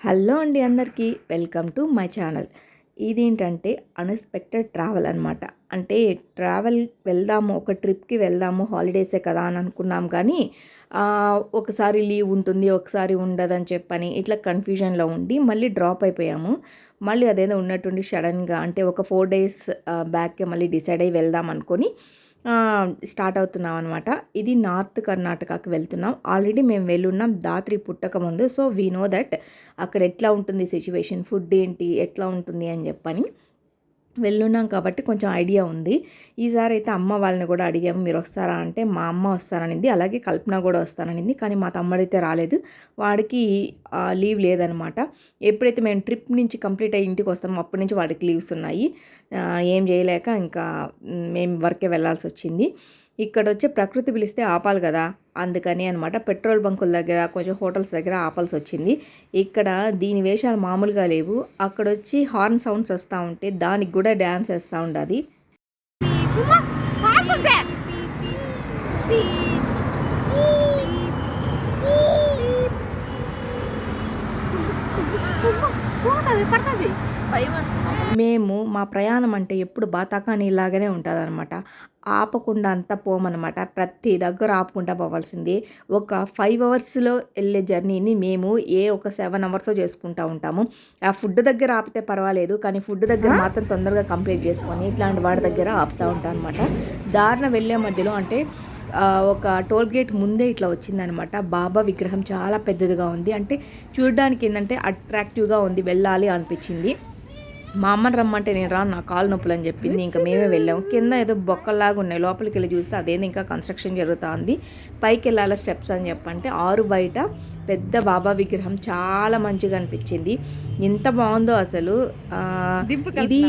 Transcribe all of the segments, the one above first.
Hello అండి అందరికీ welcome to my channel. ఇదేంటంటే అన్ఎక్స్పెక్టెడ్ ట్రావెల్ అనమాట అంటే ట్రావెల్ వెళ్దాము ఒక ట్రిప్కి వెళ్దాము హాలిడేసే కదా అని అనుకున్నాం కానీ ఒకసారి లీవ్ ఉంటుంది ఒకసారి ఉండదని చెప్పని ఇట్లా కన్ఫ్యూజన్లో ఉండి మళ్ళీ డ్రాప్ అయిపోయాము. మళ్ళీ అదేదో ఉన్నట్టుండి సడన్గా అంటే ఒక ఫోర్ డేస్ బ్యాక్కే మళ్ళీ డిసైడ్ అయ్యి వెళ్దాం అనుకొని స్టార్ట్ అవుతున్నాం అనమాట ఇది నార్త్ కర్ణాటకకి వెళ్తున్నాం. ఆల్రెడీ మేము వెళ్ళున్నాం దాత్రి పుట్టక ముందు. సో వీ నో దట్ అక్కడ ఎట్లా ఉంటుంది సిచ్యువేషన్ ఫుడ్ ఏంటి ఎట్లా ఉంటుంది అని చెప్పని. వెళ్ళున్నాం కాబట్టి కొంచెం ఐడియా ఉంది. ఈసారి అయితే అమ్మ వాళ్ళని కూడా అడిగాము మీరు వస్తారా? అంటే మా అమ్మ వస్తాననింది అలాగే కల్పన కూడా వస్తాననింది కానీ మా తమ్ముడైతే రాలేదు. వాడికి లీవ్ లేదనమాట. ఎప్పుడైతే మేము ట్రిప్ నుంచి కంప్లీట్ అయ్యి ఇంటికి వస్తామో అప్పటి నుంచి వాడికి లీవ్స్ ఉన్నాయి. ఏం చేయలేక ఇంకా మేము వర్కే వెళ్ళాల్సి వచ్చింది. ఇక్కడ వచ్చి ప్రకృతి పిలిస్తే ఆపాలి కదా అందుకని అనమాట పెట్రోల్ బంకుల దగ్గర కొంచెం హోటల్స్ దగ్గర ఆపాల్సి వచ్చింది ఇక్కడ దీని వేషాలు మామూలుగా లేవు అక్కడ వచ్చి హార్న్ సౌండ్స్ వస్తూ ఉంటే దానికి కూడా డ్యాన్స్ వేస్తూ ఉండదు పడుతుంది మేము మా ప్రయాణం అంటే ఎప్పుడు బాతాకాని ఇలాగనే ఉంటుంది అనమాట ఆపకుండా అంతా పోమన్నమాట. ప్రతి దగ్గర ఆపుకుంటా పోవాల్సింది. ఒక ఫైవ్ అవర్స్లో వెళ్ళే జర్నీని మేము ఏ ఒక సెవెన్ అవర్స్ చేసుకుంటా ఉంటాము. ఆ ఫుడ్ దగ్గర ఆపితే పర్వాలేదు కానీ ఫుడ్ దగ్గర మాత్రం తొందరగా కంప్లీట్ చేసుకొని ఇట్లాంటి వాడి దగ్గర ఆపుతూ ఉంటాం అనమాట దారిన వెళ్ళే మధ్యలో అంటే ఒక టోల్ గేట్ ముందే ఇట్లా వచ్చిందనమాట బాబా విగ్రహం చాలా పెద్దదిగా ఉంది. అంటే చూడడానికి ఏంటంటే అట్రాక్టివ్గా ఉంది వెళ్ళాలి అనిపించింది. మా అమ్మని రమ్మంటే నేను రాను నా కాలు నొప్పులు అని చెప్పింది. ఇంకా మేమే వెళ్ళాము. కింద ఏదో బొక్కల్లాగా ఉన్నాయి. లోపలికి వెళ్ళి చూస్తే అదేదో ఇంకా కన్స్ట్రక్షన్ జరుగుతూ ఉంది పైకి వెళ్ళాలి స్టెప్స్ అని చెప్పంటే ఆరు బయట పెద్ద బాబా విగ్రహం చాలా మంచిగా అనిపించింది. ఎంత బాగుందో అసలు. ఇది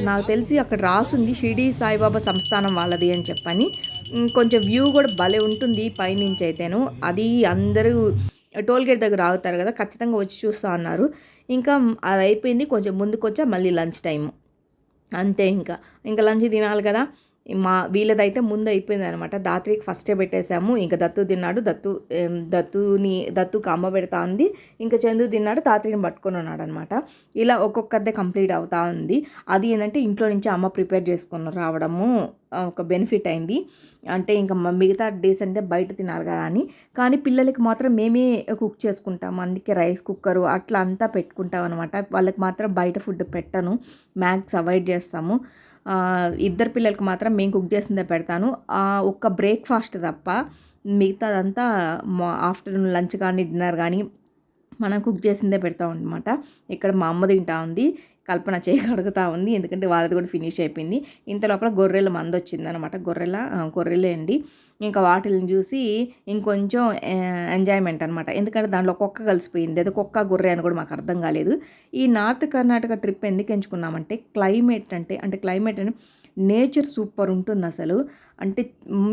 నాకు తెలిసి అక్కడ రాసుంది షిరిడి సాయిబాబా సంస్థానం వాళ్ళది అని చెప్పని. కొంచెం వ్యూ కూడా భలే ఉంటుంది పైనుంచి అయితేను. అది అందరూ టోల్ గేట్ దగ్గర ఆగుతారు కదా ఖచ్చితంగా వచ్చి చూస్తా అన్నారు. ఇంకా అది అయిపోయింది. కొంచెం ముందుకు వచ్చా మళ్ళీ లంచ్ టైము. అంతే ఇంకా. ఇంకా లంచ్ తినాలి కదా. మా వీళ్ళదైతే ముందు అయిపోయింది అనమాట దాత్రికి ఫస్టే పెట్టేశాము. ఇంకా దత్తు తిన్నాడు. దత్తు దత్తుని దత్తుకి అమ్మ పెడతా ఉంది. ఇంకా చందు తిన్నాడు. తాత్రిని పట్టుకొని ఉన్నాడు అనమాట ఇలా ఒక్కొక్కదే కంప్లీట్ అవుతా ఉంది. అది ఏంటంటే ఇంట్లో నుంచి అమ్మ ప్రిపేర్ చేసుకుని రావడము ఒక బెనిఫిట్ అయింది. అంటే ఇంకా మిగతా డేస్ అంటే బయట తినాలి కదా అని. కానీ పిల్లలకి మాత్రం మేమే కుక్ చేసుకుంటాం అందుకే రైస్ కుక్కరు అట్లా అంతా పెట్టుకుంటాం అనమాట వాళ్ళకి మాత్రం బయట ఫుడ్ పెట్టను. మ్యాక్స్ అవాయిడ్ చేస్తాము. ఇద్దరు పిల్లలకు మాత్రం మేము కుక్ చేసిందే పెడతాను. ఆ, ఒక్క బ్రేక్ఫాస్ట్ తప్ప మిగతాదంతా మా ఆఫ్టర్నూన్ లంచ్ కానీ డిన్నర్ కానీ మనం కుక్ చేసిందే పెడతాం అనమాట ఇక్కడ మా అమ్మ తింటా ఉంది. కల్పన చేయగలుగుతూ ఉంది. ఎందుకంటే వాళ్ళది కూడా ఫినిష్ అయిపోయింది. ఇంత లోపల గొర్రెల మంద వచ్చిందనమాట గొర్రెల గొర్రెలే అండి. ఇంకా వాటిని చూసి ఇంకొంచెం ఎంజాయ్మెంట్ అనమాట ఎందుకంటే దాంట్లో కుక్క కలిసిపోయింది. అది కుక్క గొర్రె అని కూడా మాకు అర్థం కాలేదు. ఈ నార్త్ కర్ణాటక ట్రిప్ ఎందుకు ఎంచుకున్నామంటే క్లైమేట్ అంటే అంటే క్లైమేట్ అని నేచర్ సూపర్ ఉంటుంది అసలు. అంటే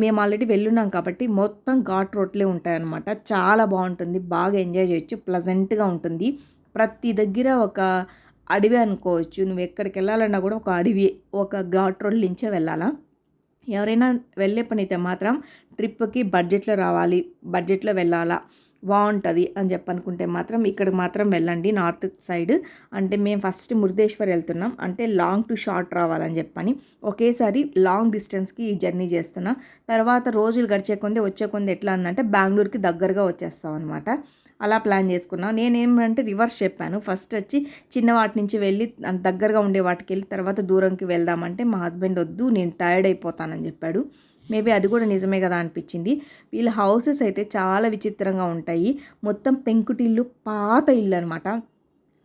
మేము ఆల్రెడీ వెళ్ళున్నాం కాబట్టి మొత్తం ఘాట్ రోడ్లే ఉంటాయన్నమాట. చాలా బాగుంటుంది. బాగా ఎంజాయ్ చేయొచ్చు. ప్లజెంట్గా ఉంటుంది. ప్రతి దగ్గర ఒక అడవి అనుకోవచ్చు. నువ్వు ఎక్కడికి వెళ్ళాలన్నా కూడా ఒక అడవి ఒక ఘాట్ రోడ్ నుంచే వెళ్ళాలా? ఎవరైనా వెళ్ళే పని అయితే మాత్రం ట్రిప్కి బడ్జెట్లో రావాలి బడ్జెట్లో వెళ్ళాలా? బాగుంటుంది అని చెప్పనుకుంటే మాత్రం ఇక్కడికి మాత్రం వెళ్ళండి నార్త్ సైడ్. అంటే మేము ఫస్ట్ మురుదేశ్వర్ వెళ్తున్నాం. అంటే లాంగ్ టు షార్ట్ రావాలని చెప్పని ఒకేసారి లాంగ్ డిస్టెన్స్కి ఈ జర్నీ చేస్తున్నాం. తర్వాత రోజులు గడిచే కొందే వచ్చే కొందే ఎట్లా ఉందంటే బెంగళూరుకి దగ్గరగా వచ్చేస్తాం అనమాట అలా ప్లాన్ చేసుకున్నాం. నేనేమంటే రివర్స్ చెప్పాను. ఫస్ట్ వచ్చి చిన్న వాటి నుంచి వెళ్ళి దగ్గరగా ఉండే వాటికి వెళ్ళి తర్వాత దూరంకి వెళ్దామంటే మా హస్బెండ్ వద్దు నేను టైర్డ్ అయిపోతానని చెప్పాడు. మేబీ అది కూడా నిజమే కదా అనిపించింది. వీళ్ళ హౌసెస్ అయితే చాలా విచిత్రంగా ఉంటాయి. మొత్తం పెంకుటిల్లు పాత ఇల్లు అనమాట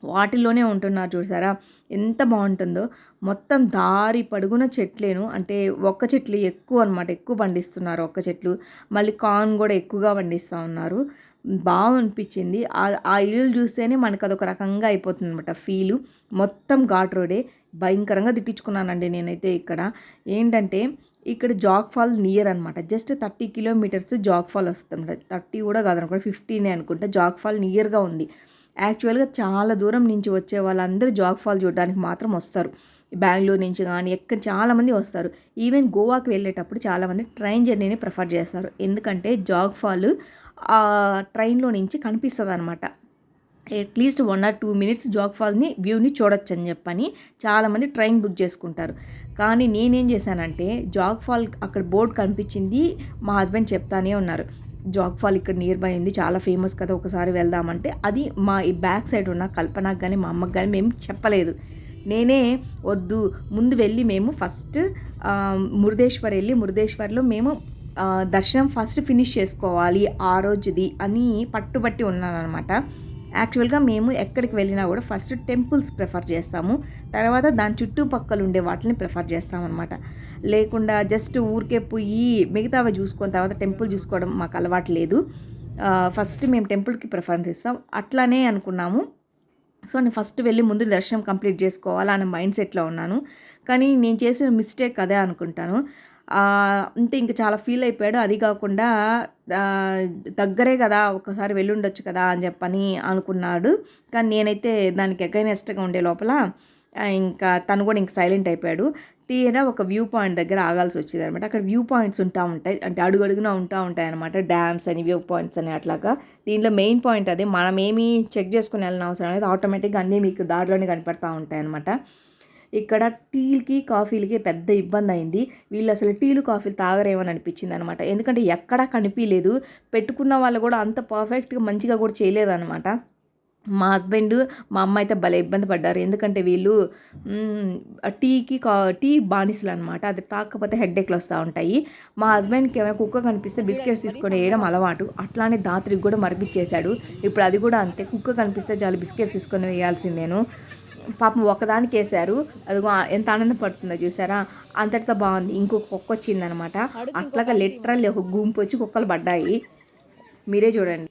వాటిల్లోనే ఉంటున్నారు చూసారా? ఎంత బాగుంటుందో. మొత్తం దారి పడుగున చెట్లేను. అంటే ఒక్క చెట్లు ఎక్కువ అనమాట ఎక్కువ పండిస్తున్నారు ఒక్క చెట్లు. మళ్ళీ కార్న్ కూడా ఎక్కువగా పండిస్తూ ఉన్నారు. బాగా అనిపించింది ఆ- ఆ ఇల్లు చూస్తేనే మనకు అదొక రకంగా అయిపోతుంది అనమాట ఫీలు. మొత్తం ఘాట్ రోడే. భయంకరంగా తిట్టించుకున్నానండి నేనైతే ఇక్కడ. ఏంటంటే ఇక్కడ జాగ్ ఫాల్ నియర్ అనమాట just thirty kilometres Jog fall వస్తుంది థర్టీ కూడా కాదనుకుంటా ఫిఫ్టీనే అనుకుంటా. జాగ్ ఫాల్ నియర్గా ఉంది. యాక్చువల్గా చాలా దూరం నుంచి వచ్చే వాళ్ళందరూ జాగ్ ఫాల్ చూడడానికి మాత్రం వస్తారు. బెంగళూరు నుంచి కానీ ఎక్కడ చాలామంది వస్తారు. ఈవెన్ గోవాకి వెళ్ళేటప్పుడు చాలామంది ట్రైన్ జర్నీని ప్రిఫర్ చేస్తారు. ఎందుకంటే జాగ్ ఫాల్ ఆ ట్రైన్లో నుంచి కనిపిస్తుంది అనమాట at least one or two minutes Jog ఫాల్ని వ్యూని చూడొచ్చు అని చెప్పని చాలామంది ట్రైన్ బుక్ చేసుకుంటారు. కానీ నేనేం చేశానంటే జాగ్ ఫాల్ అక్కడ బోర్డు కనిపించింది మా హస్బెండ్ చెప్తానే ఉన్నారు. జాగ్ ఫాల్ ఇక్కడ నియర్ బై ఉంది చాలా ఫేమస్ కదా ఒకసారి వెళ్దామంటే. అది మా ఈ బ్యాక్ సైడ్ ఉన్న కల్పనకు కానీ మా అమ్మకు కానీ మేము చెప్పలేదు. నేనే వద్దు ముందు వెళ్ళి మేము ఫస్ట్ మురుదేశ్వర్ వెళ్ళి మురుదేశ్వర్లో మేము దర్శనం ఫస్ట్ ఫినిష్ చేసుకోవాలి ఆ రోజుది అని పట్టుబట్టి ఉన్నాను అనమాట యాక్చువల్గా మేము ఎక్కడికి వెళ్ళినా కూడా ఫస్ట్ టెంపుల్స్ ప్రిఫర్ చేస్తాము. తర్వాత దాని చుట్టుపక్కల ఉండే వాటిని ప్రిఫర్ చేస్తామన్నమాట. లేకుండా జస్ట్ ఊరికే పోయి మిగతావి చూసుకొని తర్వాత టెంపుల్ చూసుకోవడం మాకు అలవాటు లేదు. ఫస్ట్ మేము టెంపుల్కి ప్రిఫరెన్స్ ఇస్తాం. అట్లానే అనుకున్నాము. సో నేను ఫస్ట్ వెళ్ళి ముందు దర్శనం కంప్లీట్ చేసుకోవాలా అనే మైండ్ సెట్లో ఉన్నాను. కానీ నేను చేసిన మిస్టేక్ అదే అనుకుంటాను. అంటే ఇంక ఇంకా చాలా ఫీల్ అయిపోయాడు. అది కాకుండా దగ్గరే కదా ఒకసారి వెళ్ళుండొచ్చు కదా అని చెప్పని అనుకున్నాడు. కానీ నేనైతే దానికి అగైనెస్ట్గా ఉండే లోపల ఇంకా తను కూడా ఇంక సైలెంట్ అయిపోయాడు. తీరా ఒక వ్యూ పాయింట్ దగ్గర ఆగాల్సి వచ్చింది అనమాట అక్కడ వ్యూ పాయింట్స్ ఉంటా ఉంటాయి. అంటే అడుగడుగునా ఉంటా ఉంటాయి అనమాట డ్యామ్స్ అని వ్యూ పాయింట్స్ అని అట్లాగా. దీంట్లో మెయిన్ పాయింట్ అదే. మనం ఏమీ చెక్ చేసుకుని వెళ్ళిన అవసరం అనేది ఆటోమేటిక్గా అన్నీ మీకు దారిలోనే కనపడతా ఉంటాయి అనమాట ఇక్కడ టీలకి కాఫీలకి పెద్ద ఇబ్బంది అయింది వీళ్ళు అసలు టీలు కాఫీలు తాగరేమని అనిపించింది అనమాట ఎందుకంటే ఎక్కడా కనిపించలేదు పెట్టుకున్న వాళ్ళు కూడా అంత పర్ఫెక్ట్గా మంచిగా కూడా చేయలేదన్నమాట. మా హస్బెండ్ మా అమ్మ అయితే భలే ఇబ్బంది పడ్డారు. ఎందుకంటే వీళ్ళు టీకి కా టీ బానిసలు అనమాట అది తాకపోతే హెడ్ఏక్లు వస్తూ ఉంటాయి. మా హస్బెండ్కి ఏమైనా కుక్క కనిపిస్తే బిస్కెట్స్ తీసుకొని వేయడం అలవాటు. అట్లానే దాత్రికి కూడా మరిపించేశాడు. ఇప్పుడు అది కూడా అంతే. కుక్క కనిపిస్తే చాలు బిస్కెట్స్ తీసుకొని వేయాల్సిందేను. పాపం ఒకదానికి వేశారు. అది ఎంత ఆనందం పడుతుందో చూసారా? అంతటితో బాగుంది. ఇంకొక కుక్క వచ్చిందనమాట. అట్లాగా లిటరల్లీ ఒక గుంపు వచ్చి కుక్కలు పడ్డాయి. మీరే చూడండి.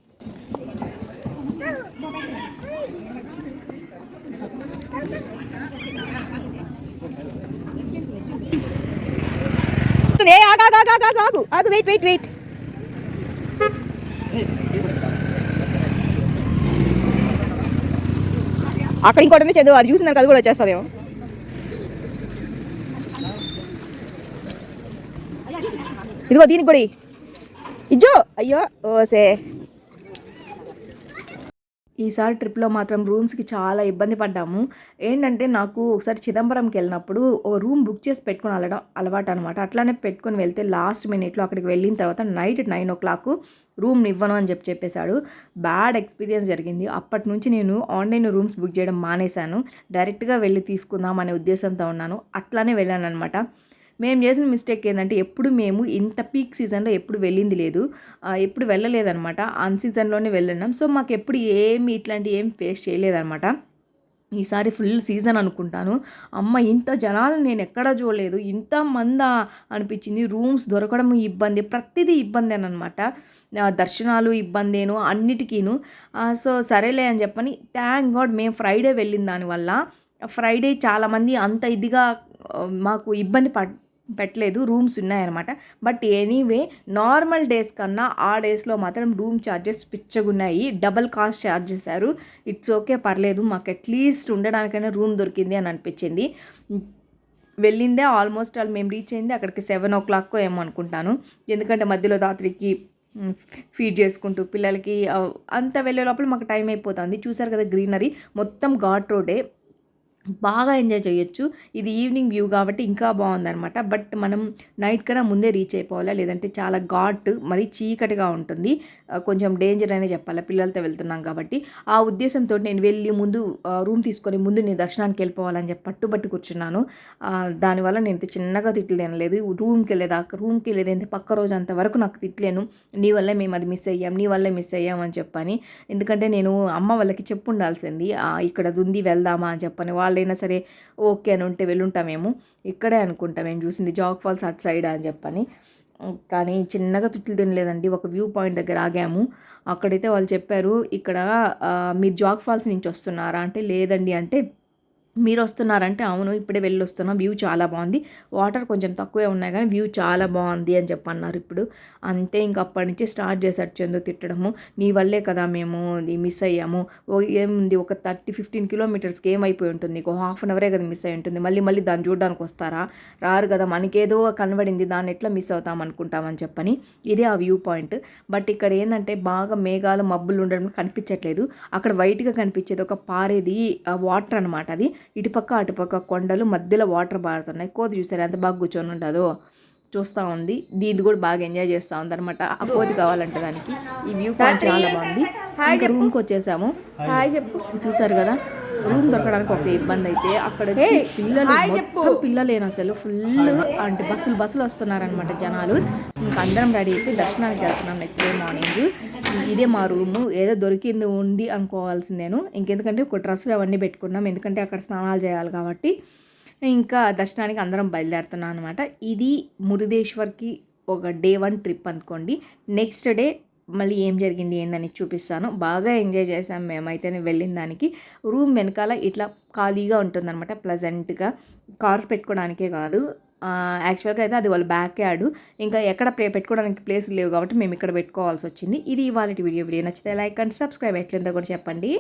ఏ ఆగు ఆగు ఆగు ఆగు ఆగు. ఆగు వెయిట్ వెయిట్ వెయిట్. అక్కడ ఇంకోటి ఉంది చదువు అది చూసినాక అది కూడా వచ్చేస్తుందేమో. ఇదిగో దీనికి కూడా ఇజ్జో! అయ్యో ఓసే ఈసారి ట్రిప్లో మాత్రం రూమ్స్కి చాలా ఇబ్బంది పడ్డాము. ఏంటంటే నాకు ఒకసారి చిదంబరంకి వెళ్ళినప్పుడు ఓ రూమ్ బుక్ చేసి పెట్టుకుని వెళ్ళడం అలవాటు అనమాట అట్లానే పెట్టుకొని వెళ్తే లాస్ట్ మినిట్లో అక్కడికి వెళ్ళిన తర్వాత night nine o'clock room ఇవ్వను అని చెప్పి చెప్పేశాడు. బ్యాడ్ ఎక్స్పీరియన్స్ జరిగింది. అప్పటి నుంచి నేను ఆన్లైన్ రూమ్స్ బుక్ చేయడం మానేశాను. డైరెక్ట్గా వెళ్ళి తీసుకుందాం అనే ఉద్దేశంతో ఉన్నాను. అట్లానే వెళ్ళాను అనమాట మేము చేసిన మిస్టేక్ ఏంటంటే ఎప్పుడు మేము ఇంత పీక్ సీజన్లో ఎప్పుడు వెళ్ళింది లేదు. ఎప్పుడు వెళ్ళలేదన్నమాట. అన్ సీజన్లోనే వెళ్ళినాం. సో మాకు ఎప్పుడు ఏమి ఇట్లాంటి ఏం ఫేస్ చేయలేదన్నమాట. ఈసారి ఫుల్ సీజన్ అనుకుంటాను. అమ్మ ఇంత జనాలు నేను ఎక్కడా చూడలేదు. ఇంత మందా అనిపించింది. రూమ్స్ దొరకడం ఇబ్బంది. ప్రతిదీ ఇబ్బంది అనమాట దర్శనాలు ఇబ్బందేను అన్నిటికీను. సో సరేలే అని చెప్పని థ్యాంక్ గాడ్ మేము ఫ్రైడే వెళ్ళిన దానివల్ల ఫ్రైడే చాలామంది అంత ఇదిగా మాకు ఇబ్బంది పడ్ పెట్టలేదు రూమ్స్ ఉన్నాయన్నమాట. బట్ ఎనీవే నార్మల్ డేస్ కన్నా ఆ డేస్లో మాత్రం రూమ్ ఛార్జెస్ పిచ్చగున్నాయి. డబల్ కాస్ట్ ఛార్జ్ చేశారు. ఇట్స్ ఓకే పర్లేదు మాకు అట్లీస్ట్ ఉండడానికైనా రూమ్ దొరికింది అని అనిపించింది. వెళ్ళిందే ఆల్మోస్ట్ ఆల్ మేము రీచ్ అయింది అక్కడికి సెవెన్ ఓ క్లాక్ ఏమో అనుకుంటాను. ఎందుకంటే మధ్యలో రాత్రికి ఫీడ్ చేసుకుంటూ పిల్లలకి అంత వెళ్ళే లోపల మాకు టైం అయిపోతుంది. చూసారు కదా గ్రీనరీ మొత్తం ఘాట్ రోడే. బాగా ఎంజాయ్ చేయొచ్చు. ఇది ఈవినింగ్ వ్యూ కాబట్టి ఇంకా బాగుందన్నమాట. బట్ మనం నైట్ కన్నా ముందే రీచ్ అయిపోవాలా? లేదంటే చాలా ఘాట్ మరీ చీకటిగా ఉంటుంది. కొంచెం డేంజర్ అనే చెప్పాలి? పిల్లలతో వెళ్తున్నాం కాబట్టి. ఆ ఉద్దేశంతో నేను వెళ్ళి ముందు రూమ్ తీసుకొని ముందు నేను దర్శనానికి వెళ్ళిపోవాలని చెప్పి పట్టుబట్టి కూర్చున్నాను. దానివల్ల నేను అయితే చిన్నగా తిట్లు తినలేదు. రూమ్కి వెళ్ళేదాకా రూమ్కి వెళ్ళేదంటే పక్క రోజు అంతవరకు నాకు తిట్లేను నీ వల్లే మేము అది మిస్ అయ్యాం నీ వల్లే మిస్ అయ్యాం అని చెప్పని. ఎందుకంటే నేను అమ్మ వాళ్ళకి చెప్పు ఉండాల్సింది ఇక్కడ ఉంది వెళ్దామా అని చెప్పని. వాళ్ళైనా సరే ఓకే అని ఉంటే వెళ్ళుంటామేమో. ఇక్కడే అనుకుంటాం మేము చూసింది జాగ్ ఫాల్స్ అటు సైడ్ అని చెప్పని. కానీ చిన్నగా తుట్లు తినలేదండి. ఒక వ్యూ పాయింట్ దగ్గర ఆగాము. అక్కడైతే వాళ్ళు చెప్పారు ఇక్కడ మీరు జాగ్ ఫాల్స్ నుంచి వస్తున్నారా? అంటే లేదండి. అంటే మీరు వస్తున్నారంటే అవును ఇప్పుడే వెళ్ళి వస్తున్నాం వ్యూ చాలా బాగుంది. వాటర్ కొంచెం తక్కువే ఉన్నాయి కానీ వ్యూ చాలా బాగుంది అని చెప్పన్నారు ఇప్పుడు. అంతే ఇంక అప్పటి నుంచి స్టార్ట్ చేశాడు చందు తిట్టడము. నీ వల్లే కదా మేము మిస్ అయ్యాము. ఏముంది ఒక థర్టీ ఫిఫ్టీన్ కిలోమీటర్స్కి ఏమైపోయి ఉంటుంది. ఒక హాఫ్ అన్ అవరే కదా మిస్ అయి ఉంటుంది. మళ్ళీ మళ్ళీ దాన్ని చూడడానికి వస్తారా? రారు కదా మనకేదో కనబడింది దాన్ని ఎట్లా మిస్ అవుతాం అనుకుంటామని చెప్పని. ఇదే ఆ వ్యూ పాయింట్. బట్ ఇక్కడ ఏంటంటే బాగా మేఘాలు మబ్బులు ఉండడం కనిపించట్లేదు. అక్కడ వైట్గా కనిపించేది ఒక పారేది వాటర్ అనమాట అది. ఇటుపక్క అటుపక్క కొండలు మధ్యలో వాటర్ పారుతున్నాయి. కోతి చూసారు? ఎంత బాగా కూర్చొని ఉంటుందో చూస్తూ ఉంది. దీన్ని కూడా బాగా ఎంజాయ్ చేస్తూ ఉంది అనమాట ఆ కోతి కావాలంటే దానికి ఈ వ్యూ పాయింట్ చాలా బాగుంది. ఇంకా రూమ్కి వచ్చేసాము. హాయ్ చెప్పు. చూసారు కదా? రూమ్ దొరకడానికి ఒక ఇబ్బంది అయితే అక్కడ పిల్లలు పిల్లలేను అసలు? ఫుల్ అంటే బస్సులు బస్సులు వస్తున్నారనమాట జనాలు. ఇంకా అందరం రెడీ అయిపోయి దర్శనానికి వెళ్తున్నాం నెక్స్ట్ డే మార్నింగ్ ఇదే మా రూము. ఏదో దొరికింది ఉంది అనుకోవాల్సింది నేను. ఇంకెందుకంటే ఒక డ్రెస్సులు అవన్నీ పెట్టుకున్నాం. ఎందుకంటే అక్కడ స్నానాలు చేయాలి కాబట్టి. ఇంకా దర్శనానికి అందరం బయలుదేరుతున్నాం అనమాట ఇది మురుదేశ్వర్కి ఒక డే వన్ ట్రిప్ అనుకోండి. నెక్స్ట్ డే మళ్ళీ ఏం జరిగింది ఏందని చూపిస్తాను. బాగా ఎంజాయ్ చేసాం మేమైతే వెళ్ళిన దానికి. రూమ్ వెనకాల ఇట్లా ఖాళీగా ఉంటుందన్నమాట. ప్లజెంట్గా. కార్స్ పెట్టుకోవడానికే కాదు. యాక్చువల్గా అయితే అది వాళ్ళ బ్యాక్ యార్డ్ ఇంకా ఎక్కడ ప్రే పెట్టుకోవడానికి ప్లేస్ లేవు కాబట్టి మేము ఇక్కడ పెట్టుకోవాల్సి వచ్చింది. ఇది ఇవాళ వీడియో వీడియో నచ్చితే లైక్ అండ్ సబ్స్క్రైబ్ ఎట్లుందో కూడా చెప్పండి.